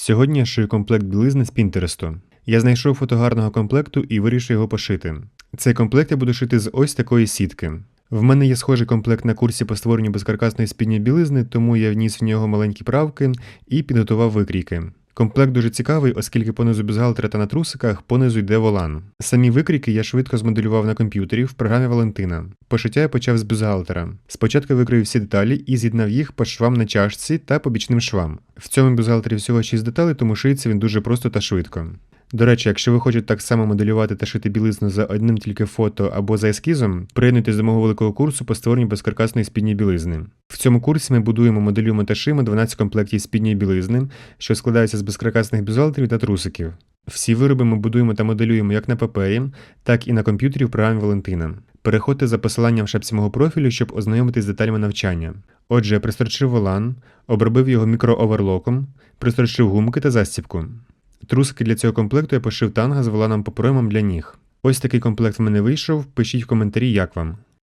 Сьогодні я шию комплект білизни з Пінтересту. Я знайшов фото гарного комплекту і вирішив його пошити. Цей комплект я буду шити з ось такої сітки. В мене є схожий комплект на курсі по створенню безкаркасної спідньої білизни, тому я вніс в нього маленькі правки і підготував викрійки. Комплект дуже цікавий, оскільки понизу бюзгалтера та на трусиках понизу йде волан. Самі викрійки я швидко змоделював на комп'ютері в програмі Валентина. Пошиття я почав з бюзгалтера. Спочатку викрив всі деталі і з'єднав їх по швам на чашці та по бічним швам. В цьому бюзгалтері всього 6 деталей, тому шиється він дуже просто та швидко. До речі, якщо ви хочете так само моделювати та шити білизну за одним тільки фото або за ескізом, приєднуйтесь до мого великого курсу по створенню безкаркасної спідньої білизни. В цьому курсі ми будуємо, моделюємо та шиємо 12 комплектів спідньої білизни, що складаються з безкаркасних бюстгальтерів та трусиків. Всі вироби ми будуємо та моделюємо як на папері, так і на комп'ютері в програмі Валентина. Переходьте за посиланням в шапці мого профілю, щоб ознайомитись з деталями навчання. Отже, я пристрочив волан, обробив його мікрооверлоком, пристрочив гумки та застібку. Трусики для цього комплекту я пошив танга з воланом по проймам для ніг. Ось такий комплект в мене вийшов. Пишіть в коментарі, як вам.